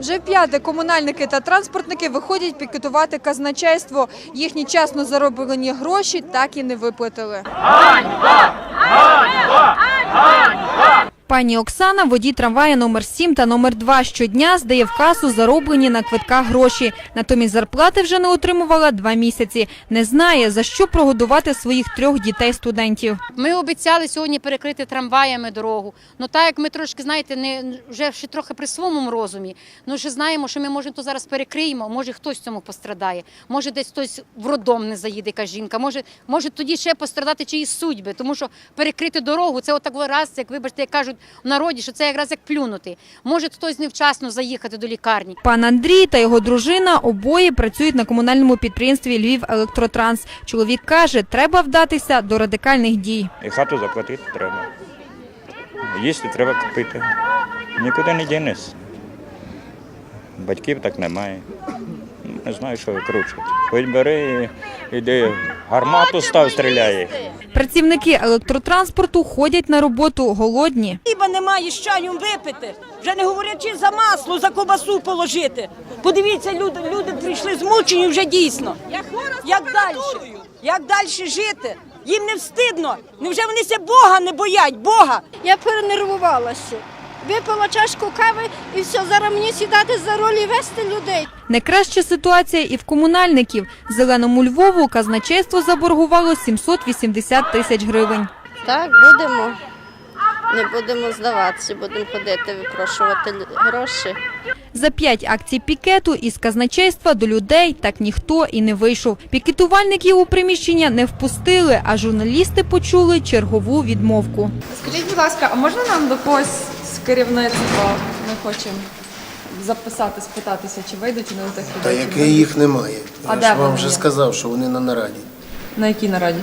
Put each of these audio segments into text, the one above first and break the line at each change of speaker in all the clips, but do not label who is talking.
Вже вп'яте комунальники та транспортники виходять пікетувати казначейство. Їхні чесно зароблені гроші так і не виплатили. Пані Оксана, водій трамвая номер 7 та номер 2 щодня здає в касу зароблені на квитках гроші. Натомість зарплати вже не отримувала два місяці. Не знає, за що прогодувати своїх трьох дітей-студентів.
Ми обіцяли сьогодні перекрити трамваями дорогу. Ну так як ми трошки, знаєте, не вже ще трохи при своєму розумі. Ну ще знаємо, що ми можемо то зараз перекриємо. Може хтось цьому пострадає. Може, десь хтось в роддом не заїде, яка жінка. Може, може тоді ще пострадати чиїсь судьби, тому що перекрити дорогу це отак раз, як вибачте, кажуть в народі, що це якраз як плюнути. Може хтось невчасно заїхати до лікарні.
Пан Андрій та його дружина обоє працюють на комунальному підприємстві Львів Електротранс. Чоловік каже, треба вдатися до радикальних дій.
І хату заплатити треба. Їсти треба купити. Нікуди не дінешся. Батьків так немає. Не знаю, що викручувати. Хоч бери, іди, гармату став, стріляє.
Працівники електротранспорту ходять на роботу голодні.
Хіба немає з чаєм випити, вже не говорячи за масло, за кобасу положити. Подивіться, люди, люди прийшли змучені вже дійсно. Як далі? Як далі жити? Їм не встидно. Невже вони ся Бога не боять? Бога?
Я перенервувалася. Випила чашку кави і все, зараз мені сідати за роль і вести людей.
Найкраща ситуація і в комунальників. Зеленому Львову казначейство заборгувало 780 тисяч гривень.
Так, будемо. Не будемо здаватися, будемо ходити, випрошувати гроші.
За п'ять акцій пікету із казначейства до людей так ніхто і не вийшов. Пікетувальників у приміщення не впустили, а журналісти почули чергову відмовку.
Скажіть, будь ласка, а можна нам до когось керівництва? Ми хочемо записати, спитатися, чи вийдуть вони на тих
Та
людей? чи
яке
не
їх немає.
А
Я
де
ж вам
вони
вже
є?
сказав, що вони на нараді.
На якій нараді?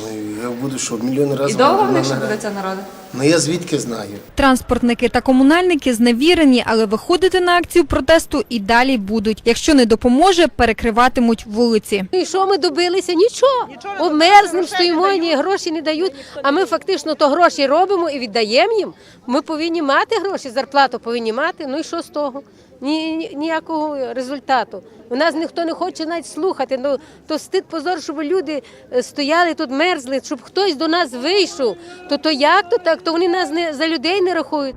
Ну, Я буду що, мільйон
І
разів
довго в них ще буде ця нарада?
Ну я звідки знаю?
Транспортники та комунальники зневірені, але виходити на акцію протесту і далі будуть. Якщо не допоможе, перекриватимуть вулиці.
І що ми добилися? Нічого. Обмерзнем, стоїмо, ні гроші не дають. А ми фактично то гроші робимо і віддаємо їм. Ми повинні мати гроші, зарплату повинні мати. Ну і що з того? Ні, ні- ніякого результату. У нас ніхто не хоче навіть слухати. Ну то стид позор, щоб люди е, стояли тут, мерзли, щоб хтось до нас вийшов. То то як то так? То вони нас не за людей не рахують.